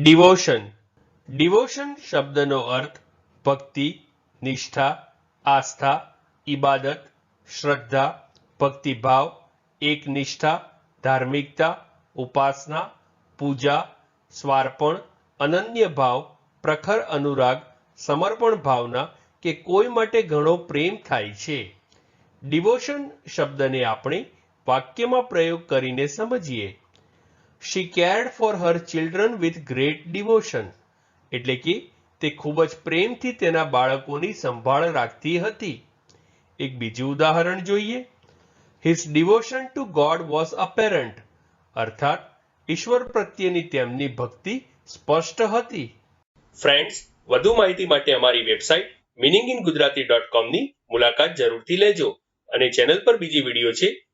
Devotion. Devotion શબ્દનો અર્થ ભક્તિ, નિષ્ઠા, આસ્થા, ઇબાદત, શ્રદ્ધા, ભક્તિભાવ, એકનિષ્ઠા, ધાર્મિકતા, ઉપાસના, પૂજા, સ્વાર્પણ, અનન્ય ભાવ, પ્રખર અનુરાગ, સમર્પણ ભાવના કે કોઈ માટે ઘણો પ્રેમ થાય છે. ડિવોશન શબ્દને આપણે વાક્યમાં પ્રયોગ કરીને સમજીએ. She cared for her children with great devotion એટલે કે, તે ખૂબ જ પ્રેમથી તેના બાળકોની સંભાળ રાખતી હતી. એક બીજું ઉદાહરણ જોઈએ. His devotion to God was apparent અર્થાત, ઈશ્વર પ્રત્યેની તેમની ભક્તિ સ્પષ્ટ હતી. ફ્રેન્ડ્સ વધુ માહિતી માટે અમારી website meaning in Gujarati dot કોમની મુલાકાત જરૂરથી લેજો અને ચેનલ પર બીજી વીડિયો છે